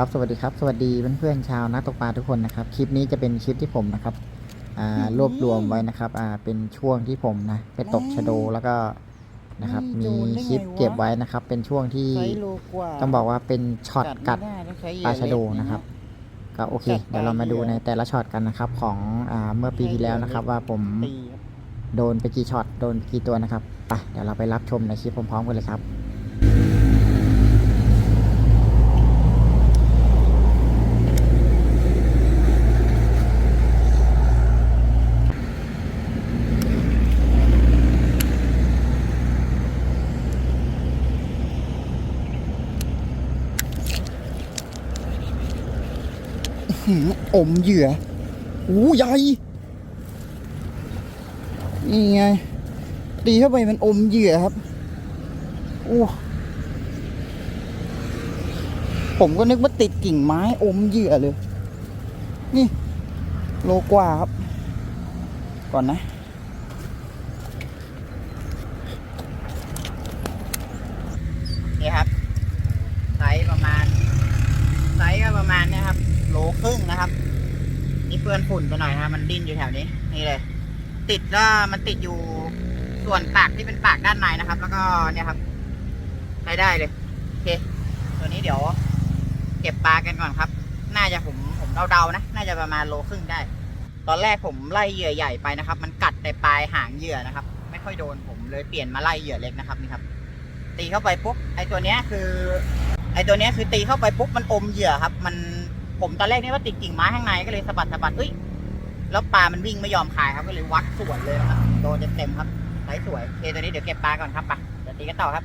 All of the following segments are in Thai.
ครับสวัสดีครับสวัสดีเพื่อนๆชาวนักตกปลาทุกคนนะครับคลิปนี้จะเป็นคลิปที่ผมนะครับอ่ารวบรวมไว้นะครับอ่าเป็นช่วงที่ผมนะไปตกชะโดแล้วก็นะครับไม่มีโดนได้ไงคลิปวะเก็บไว้นะครับ เป็นช่วงที่ไซส์โลกว่าต้องบอกว่าเป็นช็อตกัดไม่ไต้องใช้เหยื่ปลาอชะโดเล็กนะครับก็โอเคจัดปลาเดี๋ยวเรามาดูเหยื่ในอแต่ละช็อตกันนะครับ ของอ่าเมื่อปีที่แล้วนะครับ ว่าผมตีครับโดนไปกี่ช็อตโดนกี่ตัวนะครับไปเดี๋ยวเราไปรับชมในคลิปพร้อมๆกันเลยครับ อมเหยื่ออู้ใหญ่ นี่ไง ตีเข้าไปมันอมเหยื่อครับโอ้ผมก็นึกว่าติดกิ่งไม้อมเหยื่อเลย นี่ โลกว่าครับ ก่อนนะ นี่ครับ ไซส์ประมาณ ไซส์ก็ประมาณเนี้ยครับ โล ครึ่งนะครับ นี่เปื้อนฝุ่นไปหน่อยนะครับมันดิ้นอยู่แถวนี้ นี่เลย ติดก็มันติดอยู่ส่วนปากที่เป็นปากด้านในนะครับ แล้วก็เนี่ยครับใช้ได้เลยโอเค ตัวนี้เดี๋ยว เก็บปลากันก่อนครับ น่าจะผมผมเดาๆนะ น่าจะประมาณโลครึ่งได้ ตอนแรกผมไล่เหยื่อใหญ่ไปนะครับ มันกัดแต่ปลายหางเหยื่อนะครับ ไม่ค่อยโดนผมเลยเปลี่ยนมาไล่เหยื่อเล็กนะครับนี่ครับ ตีเข้าไปปุ๊บไอตัวเนี้ยคือ ไอตัวเนี้ยคือตีเข้าไปปุ๊บมันอมเหยื่อครับ มัน ผมตอนแรกนี่ว่าติดกิ่งไม้ข้างในก็เลยสะบัดสะบัดเอ้ยแล้วปลามันวิ่งไม่ยอมคายครับก็เลยวัดสวนเลยนะครับโดนเต็มๆครับไซส์สวยโอเคตัวนี้เดี๋ยวเก็บปลาก่อนครับไปเดี๋ยวตีกันต่อครับ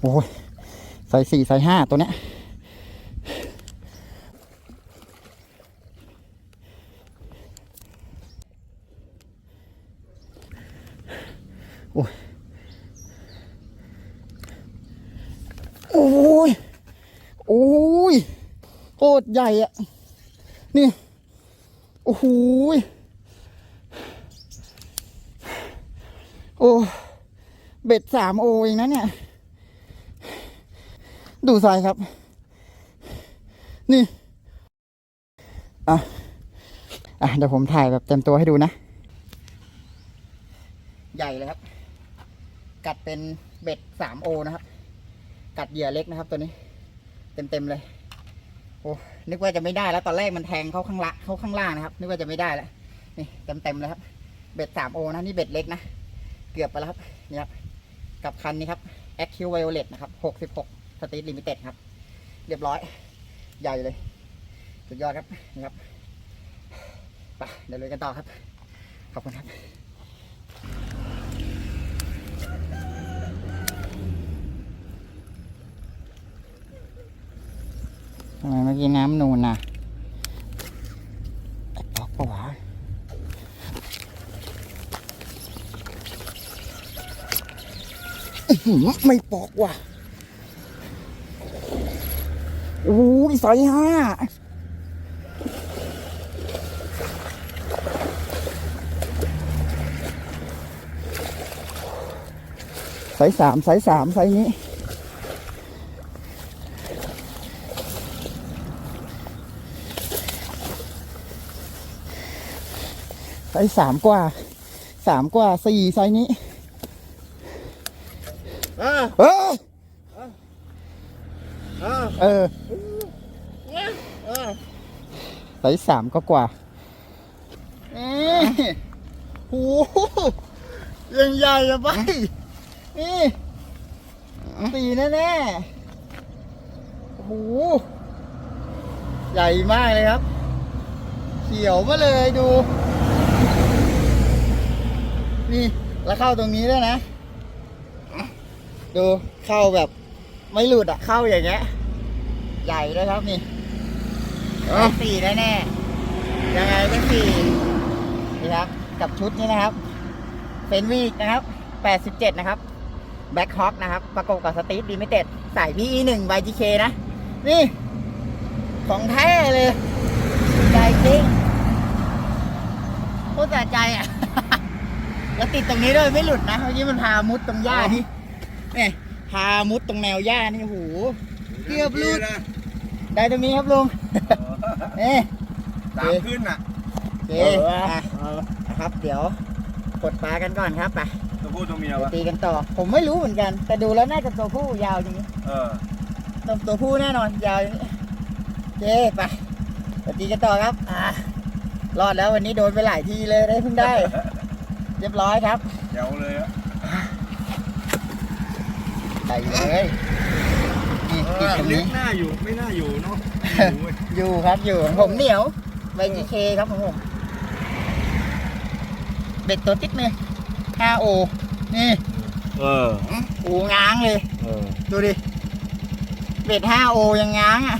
โอ้ยไซส์สี่ไซส์ห้าตัวเนี้ยโอ้ย โอ้ย โอ้ยโคตรใหญ่อะนี่ โอ้โหยโอ้ เบ็ดสามโอเองนะเนี่ย ดูทรายครับ นี่ อะ อะ เดี๋ยวผมถ่ายแบบเต็มตัวให้ดูนะ ใหญ่เลยครับ กัดเป็นเบ็ดสามโอนะครับ กัดเหยื่อเล็กนะครับตัวนี้ เต็มๆเลย โอ้ นึกว่าจะไม่ได้แล้ว ตอนแรกมันแทงเข้าข้างละเข้าข้างล่างนะครับ นึกว่าจะไม่ได้แล้ว นี่เต็มๆเลยครับ เบ็ดสามโอนะ นี่เบ็ดเล็กนะ เกือบไปแล้วครับ นี่ครับ กับคันนี้ครับ a c q Violet นะครับหก สิตรีทลิมิเต็ดครับ เรียบร้อย ใหญ่เลย สุดยอดครับนี่ครับไปเดี๋ยวเลยกันต่อครับ ขอบคุณครับ ทำไมเมื่อกี้น้ำนูนน่ะไอ้ปอกปะวะไม่ปอกว่ะ อ้ยไซส์ห้าไซส์สามไซส์สามไซส์นี้ไซส์สามกว่าสามกว่าสี่ไซส์นี้เออเออเออเออเออ ไซ ส์สามก็กว่านี่โหยังใหญ่อะไป นี่อืสี่แน่โอ้โหใหญ่มากเลยครับ เขียวมาเลยดู นี่แล้วเข้าตรงนี้ด้วยนะ ดูเข้าแบบไม่หลุดอะเข้าอย่างเงี้ย ใหญ่ด้วยครับนี่ เป็นสี่แน่ๆยังไงเป็นสี่นี่ครับกับชุดนี้นะครับ เป็นวีกนะครับ87นะครับแบ็คฮอ k นะครับ ประกบกับสตีฟดีไม่เต็ดใส่ PE 1 YGK นะ นี่ ของแท้เลยใจจริงพูดแต่ใจอะ แล้วติดตรงนี้ด้วยไม่หลุดนะเมื่อกี้มันพามุดตรงหญ้านี่เนี่ยพามุดตรงแนวหญ้านี่โอ้โหเกือบหลุด ได้ตรงนี้ครับลุง นี่สามขึ้นอะโอเคอะนะครับ เดี๋ยวกดปลากันก่อนครับไปตัวผู้ตัวเมียเดี๋ยววะตีกันต่อ ผมไม่รู้เหมือนกัน แต่ดูแล้วน่าจะตัวผู้ยาวอย่างนี้ เออตัวตัวผู้แน่นอนยาวอย่างนี้โอเคไปเดี๋ยวตีกันต่อครับ อ่ารอดแล้ววันนี้โดนไปหลายทีเลยได้เพิ่งได้ เรียบร้อยครับเดี๋ยวเลยอะใส่เลยนี่ติดตรงลึนี้กหน้าอยู่ไม่น่าอยู่เนาะ อยู่เว้ยอยู่ครับอยู่ของผมเหนียวใบจีเคครับของผมเบ็ดตัวติ๊กเนี่ย 5O นี่เอออูง้างเลย เออ ดูดิ เบ็ด 5O ยังง้างอะ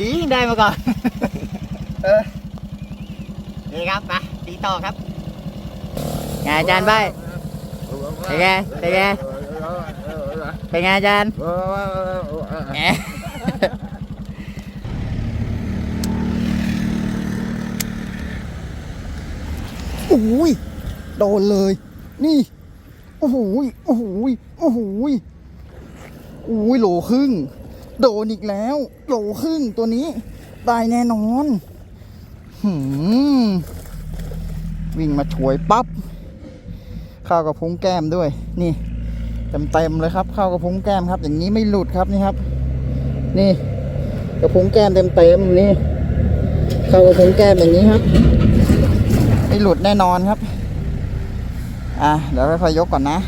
ดียังได้มาก่อน เออ นี่ครับไปตีต่อครับไงอาจารย์ใบเป็นไงเป็นไงเป็นไงอาจารย์แหมโอ้ ยโดนเลย นี่ โอ้โหโอ้โหโอ้โหโอ้ยโหลครึ่ง โดนอีกแล้ว โหลครึ่งตัวนี้ได้แน่นอนหืมวิ่งมาช่วยปั๊บเข้ากับพุงแก้มด้วย นี่เต็มเต็มเลยครับเข้ากับพุงแก้มครับ อย่างนี้ไม่หลุดครับนี่ครับ นี่กระพุงแก้มเต็มเต็มนี่เข้ากับพุงแก้มอย่างนี้ครับ หลุดแน่นอนครับ อะเดี๋ยวค่อยๆยกก่อนนะ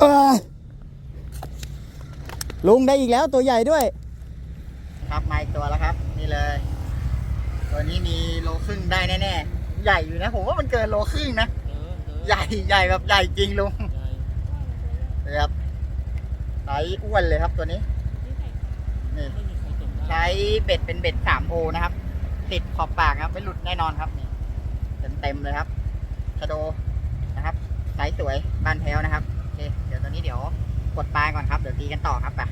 เอ้ยลุงได้อีกแล้วตัวใหญ่ด้วย ครับมาอีกตัวแล้วครับ นี่เลย ตัวนี้มีโลครึ่งได้แน่ๆ ใหญ่อยู่นะ ผมว่ามันเกินโลครึ่งนะ ใหญ่ใหญ่แบบใหญ่จริงลุงนี่ครับไซส์อ้วนเลยครับตัวนี้ นี่ใช้เบ็ดเป็นเบ็ด 3O นะครับ ติดขอบปากครับ ไม่หลุดแน่นอนครับนี่เต็มๆเลยครับชะโดนะครับไซส์สวยบานแพ้วนะครับโอเคเดี๋ยวตอนนี้เดี๋ยวกดปลาก่อนครับ เดี๋ยวตีกันต่อครับไป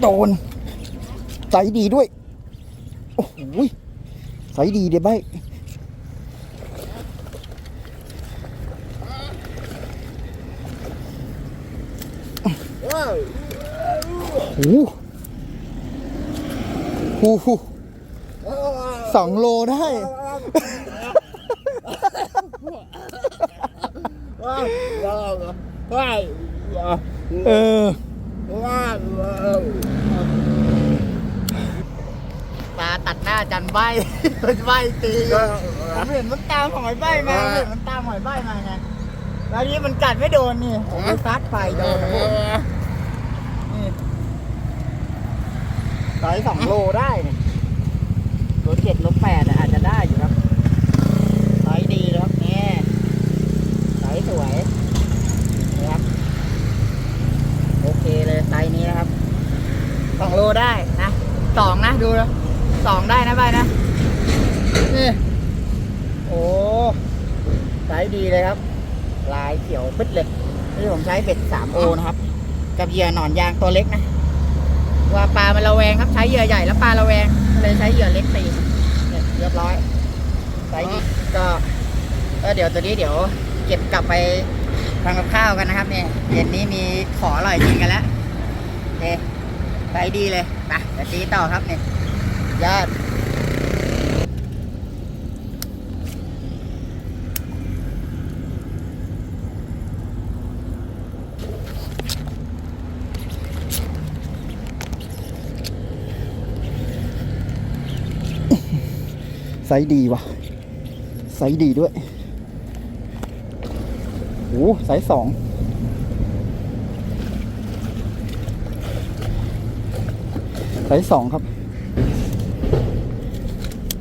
โดนใสดีด้วย โอ้โหใสดีเดี๋ยวใบโอ้โหโหสองโลได้ เออปลาตัดหน้าจันใบเป็นใบตีผมเห็นมันตามหอยใบมามเห็นมันตามหอยใบมาไงแล้วนี้มันกัดไม่โดนนี่ผมไปซัดไฟโดนผม ร้อยสองโลได้เนี่ยโลเจ็ดโลแปดอะอาจจะได้อยู่ครับไซส์ดีครับนี่ไซส์สวยนี่ครับ โอเคเลยไซส์นี้นะครับสองโลได้นะสองนะดูนะสองได้นะใบนะนี่โอ้ไซส์ดีเลยครับ ลายเขียวปึ๊ดเลยนี่ผมใช้เบ็ดสามโอนะครับ กับเหยื่อหนอนยางตัวเล็กนะ ว่าปลามันระแวงครับใช้เหยื่อใหญ่แล้วปลาระแวงก็เลยใช้เหยื่อเล็กตีเนี่ยเรียบร้อยไซส์ดีก็ก็เดี๋ยวตัวนี้เดี๋ยวเก็บกลับไปทำกับข้าวกันนะครับเนี่ยเย็นนี้มีขออร่อยจริงกันแล้วโอเคไปดีเลยไปเดี๋ยวตีต่อครับเนี่ยยอด ซส์ดีว่ะ ไซส์ดีด้วยโอ้ไซส์สองไซส์สองครับ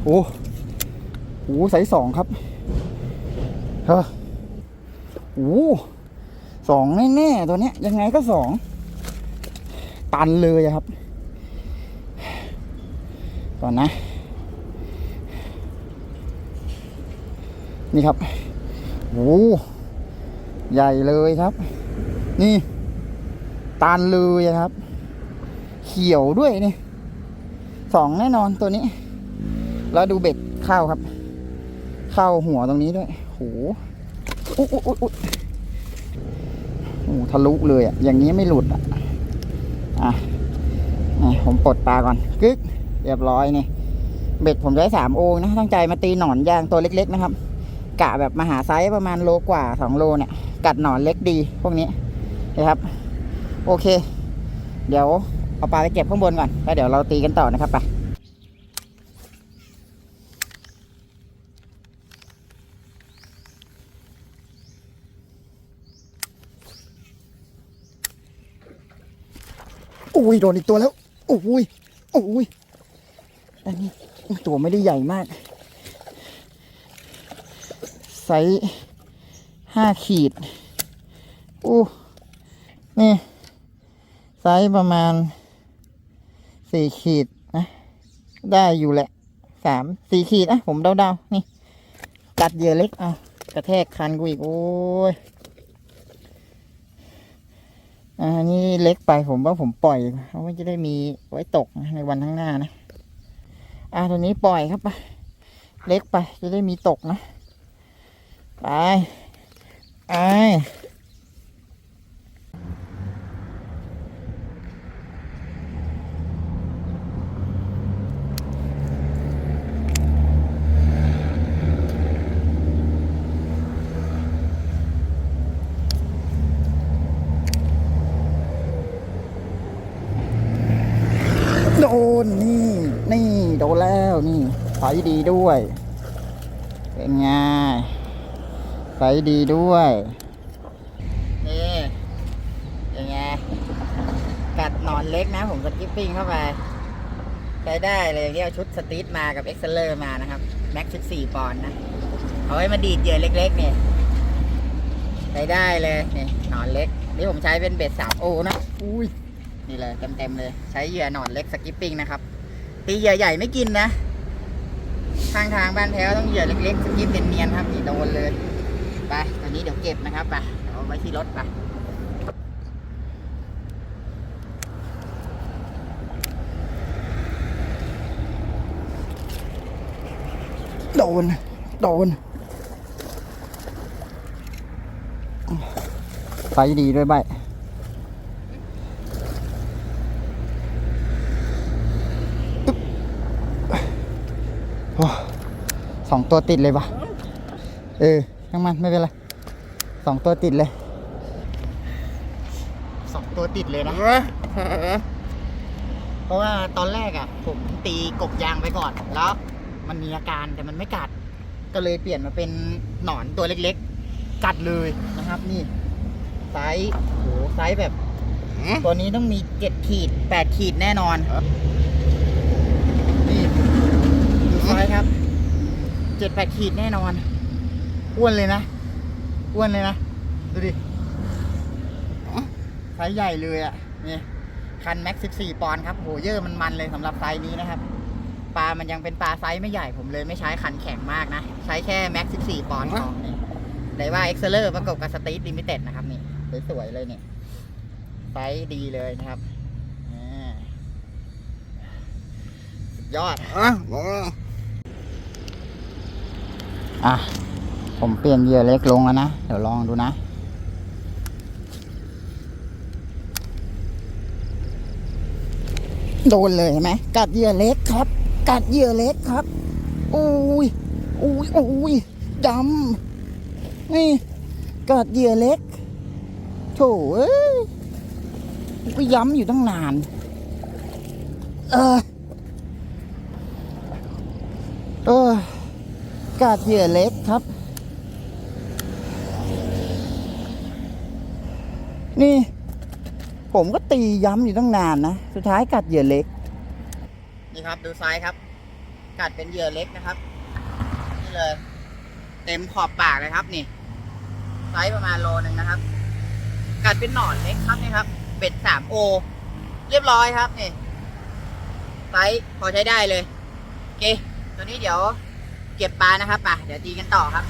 โอ้โหไซส์สองครับเฮ้อโอ้สองแน่ๆตัวเนี้ย ยังไงก็สอง ตันเลยครับ ก่อนนะ นี่ครับโอ้ใหญ่เลยครับ นี่ตันเลยอะครับ เขียวด้วยนี่สองแน่นอนตัวนี้ แล้วดูเบ็ดเข้าครับ เข้าหัวตรงนี้ด้วยโหอุ๊ยอุ๊ยอุ๊ยอุ๊ยโอ้ทะลุเลยอะ อย่างนี้ไม่หลุดอะ อะนี่ผมปลดปลาก่อน กึกเรียบร้อยนี่ เบ็ดผมใช้สามโองนะ ตั้งใจมาตีหนอนยางตัวเล็ก ๆ นะครับ กะแบบมหาไซส์ประมาณโลกว่าสองโลเนี่ย กัดหนอนเล็กดีพวกนี้นะครับ โอเค เดี๋ยวเอาปลาไปเก็บข้างบนก่อนแล้วเดี๋ยวเราตีกันต่อนะครับไปอุ้ยโดนอีกตัวแล้วอุ้ยอุ้ยอันนี้ตัวไม่ได้ใหญ่มาก ซส์ห้าขีดอู้นี่ไซส์ประมาณสี่ขีดนะ ได้อยู่แหละสามสี่ขีดนะผมเดาๆนี่กัดเหยื่อเล็กเอากระแทกคันกูอีก โอ้ยอ่านี่เล็กไปผมว่าผมปล่อยเพราะว่าจะได้มีไว้ตกในวันข้างหน้านะ อ่าตัวนี้ปล่อยครับไป เล็กไปจะได้มีตกนะ ไปไปโดนนี่ นี่ โดนแล้วนี่ไฟดีด้วย เป็นไง ไฟดีด้วยนี่เป็นไงกัดหนอนเล็กนะ ผมสกิปปิ้งเข้าไป ใช้ได้เลยเรียกชุดสตีทมากับเอ็กซ์เลอร์มานะครับ แม็กชุดสี่ปอนด์นะ เอาไว้มาดีดเหยื่อเล็ก ๆ เนี่ยใช้ได้เลยนี่หนอนเล็ก นี่ผมใช้เป็นเบ็ดสามโอนะอุ้ยนี่เลยเต็มๆเลย ใช้เหยื่อหนอนเล็กสกิปปิ้งนะครับ ตีเหยื่อใหญ่ไม่กินนะทางทางบ้านแพ้วต้องเหยื่อเล็กๆสกิปเนียนๆครับนี่โดนเลย ไปตอนนี้เดี๋ยวเก็บนะครับไปเอาไว้ที่รถไปโดน โดนไฟดีด้วยใบโอ้สองตัวติดเลยวะเออ ช่างมันไม่เป็นไรสองตัวติดเลยสองตัวติดเลยนะ เพราะว่าตอนแรกอะ ผมตีกบยางไปก่อน แล้ว มันมีอาการแต่มันไม่กัด ก็เลยเปลี่ยนมาเป็นหนอนตัวเล็กๆ กัดเลยนะครับ นี่ไซส์โหไซส์แบบ ตัวนี้ต้องมีเจ็ดขีดแปดขีดแน่นอน นี่ดูไซส์ครับเจ็ดแปดขีดแน่นอน อ้วนเลยนะ อ้วนเลยนะ ดูดิไซส์ใหญ่เลยอะ นี่ คันแม็กสิบสี่ปอนด์ครับโหเยอะมันมันเลยสำหรับไซส์นี้นะครับ ปลามันยังเป็นปลาไซส์ไม่ใหญ่ผมเลยไม่ใช้คันแข็งมากนะ ใช้แค่แม็กสิบสี่ปอนด์พอนี่ไดว่าเอ็กเซอร์ประกบกับสตีทลิมิเต็ดนะครับนี่สวยๆเลยเนี่ยไซส์ดีเลยนะครับอ่าสุดยอดอะ ผมเปลี่ยนเหยื่อเล็กลงแล้วนะ เดี๋ยวลองดูนะ โดนเลยไหมกัดเหยื่อเล็กครับ กัดเหยื่อเล็กครับอุ้ยอุ้ยอุ้ยดำนี่กัดเหยื่อเล็กโถเอ้ยก็ย้ำอยู่ตั้งนาน เออเออกัดเหยื่อเล็กครับ นี่ ผมก็ตีย้ำอยู่ตั้งนานนะ สุดท้ายกัดเหยื่อเล็ก นี่ครับ ดูไซส์ครับ กัดเป็นเหยื่อเล็กนะครับ นี่เลย เต็มขอบปากเลยครับ นี่ ไซส์ประมาณโลนึงนะครับ กัดเป็นหนอนเล็กครับนี่ครับเบ็ดสามโอ เรียบร้อยครับนี่ ไซส์พอใช้ได้เลย โอเค ตัวนี้เดี๋ยว เก็บปลานะครับป่ะเดี๋ยวตีกันต่อครับ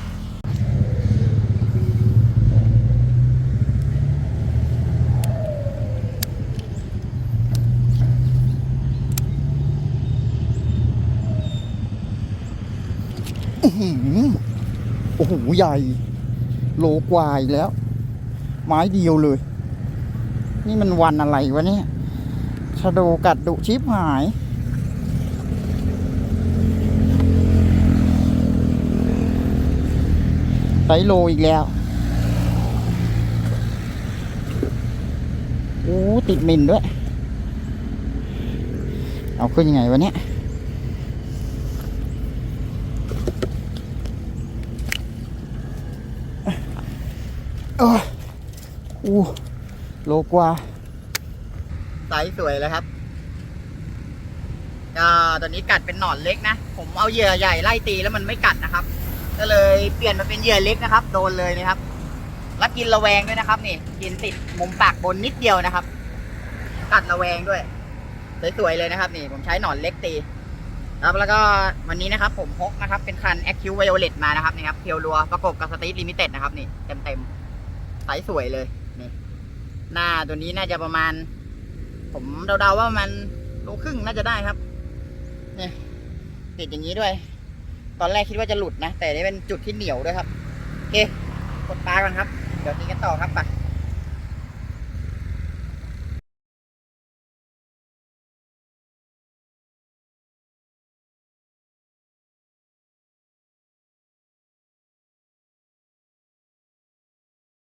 โอ้โหใหญ่ โลกวาอีกแล้ว ไม้เดียวเลย นี่มันวันอะไรวะเนี่ยชะโดกัดดุชิบหายไซโลอีกแล้ว โอ้ ติดมินด้วย เอาขึ้นยังไงวะเนี่ย โอ้ยอู้โลกว่าไซส์สวยเลยครับก็ตอนนี้กัดเป็นหนอนเล็กนะ ผมเอาเหยื่อใหญ่ไล่ตีแล้วมันไม่กัดนะครับ ก็เลยเปลี่ยนมาเป็นเหยื่อเล็กนะครับ โดนเลยนะครับ แล้วกินระแวงด้วยนะครับนี่ กินติดมุมปากบนนิดเดียวนะครับ กัดระแวงด้วยสวยๆเลยนะครับ นี่ผมใช้หนอนเล็กตีครับแล้วก็วันนี้นะครับผมพกนะครับ เป็นคัน a c q v i o l e t มานะครับนี่ครับเพียวรัวประกบกับสต e ทลิมิเต็ดนะครับนี่เต็มๆ ไซส์สวยเลยนี่หน้าตัวนี้น่าจะประมาณ ผมเดาๆว่ามันโลครึ่งน่าจะได้ครับเนี่ยติดอย่างนี้ด้วย ตอนแรกคิดว่าจะหลุดนะ แต่นี่เป็นจุดที่เหนียวด้วยครับโอเคกดปลาก่อนครับ เดี๋ยวตีกันต่อครับไป